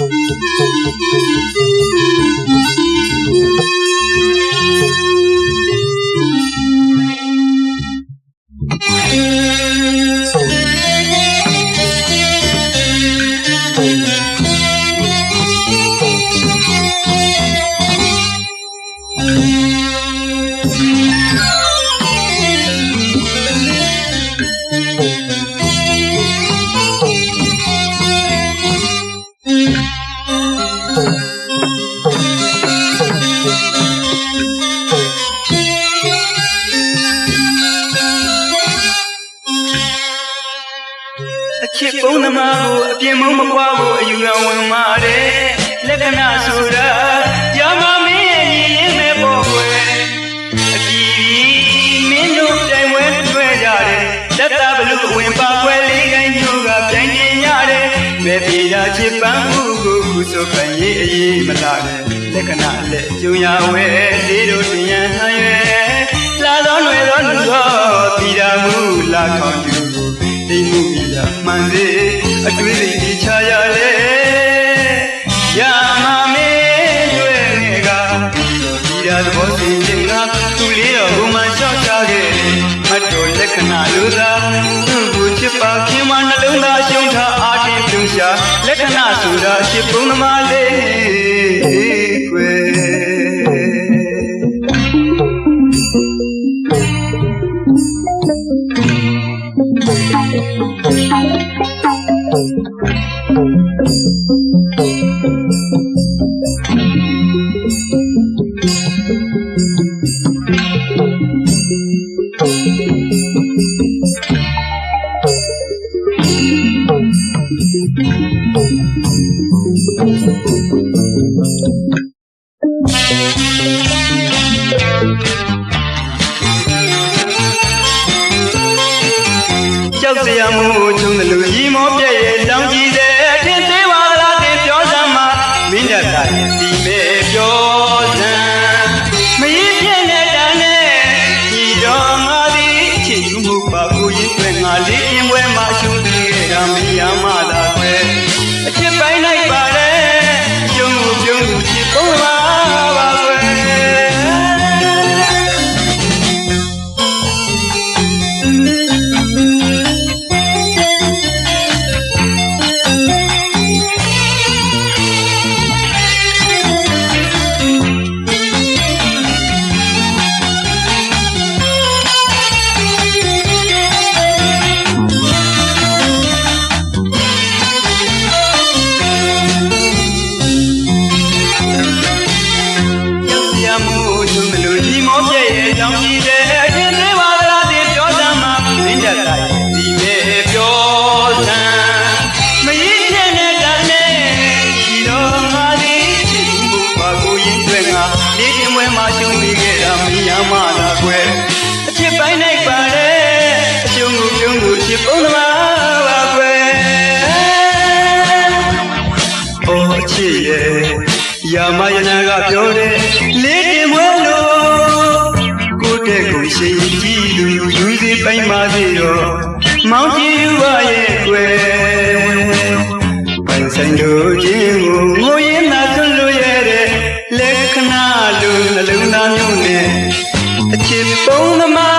အ ချစ်ပုံးသမားကိုအပြင်းမုံမကွာကိုအယူရန်ဝင်မာတယ်လက္ခဏာဆိုတာရာမမင်းရဲ့ရည်ရင်းမဲ့ပေါ်ွယ်အကြည့်မင်းတို့တိုင်ဝဲတွေ့ကြတယ်လက်သားဘလူဝင်ပါခွဲလေးတိုင်းညိုကပြိုင်တင်ရတယ်ပဲပြေတာချစ်ပန်းမှုကိုခုဆိုပန်ရေးအေးမလာနဲ့လက္ခဏာလက်ကျုံရဝဲလေးတို့တင်ရန်ဟန်ရွယ်လာသောຫນွေသောလူသောတည်တာမှုလာခေါင်ယူ တိမ်မှုပြမှန်စေအတွေ့အကြုံချရလေရာမမေရွယ်ငယ်ကဒီရာသဘောစင်ခြင်းကသူလေးတော်ဘုံမှလျှောက်ချခဲ့မတ်တော်လက္ခဏာလူသာသူ့ကိုချစ်ပါခင်မနှလုံးသားရှုံးထားအာတင်ပြုံးရှာလက္ခဏာဆိုတာချစ်ပုံသမားလေးကွ ကြောက်စရာမှုချုံတယ်လို့ရီမောပြည့်ရဲ့လောင်ကြ မှုချုံမလို့ဒီမောပြည့်ရဲ့ကြောင့်ကြီးတဲ့အထင်သေးပါလားဒီပြောစမ်းမှာမင်းတက်တာရဲ့ဒီမဲ့ပြောစမ်းမရင်ပြည့်နဲ့တန်းနဲ့ဒီတော့ငါသည်ချစ်မှုပါကိုရင်တွေ့ငါလေးတင်ပွဲမှာရှုံးနေခဲ့တာမင်းရမလားကွယ်အချစ်ပိုင်းနိုင်ပါတယ်အရှုံးကိုပြုံးကိုချစ်ပုံသမားပါကွယ်အိုးချစ်ရဲ့ရာမယနာကပြောတယ်လေးတင်မွဲလို့ကို တဲ့ကိုရှိကြည့်သူယူစီပိုင်ပါသေးတော့မောင်ကြည့်ယူပါရဲ့ကွယ်ပိုင်ဆိုင်တို့ချင်းကိုငိုရင်သာဆွလို့ရတဲ့လက္ခဏာလူနှလုံးသားမျိုးနဲ့အချစ်ပုံသမား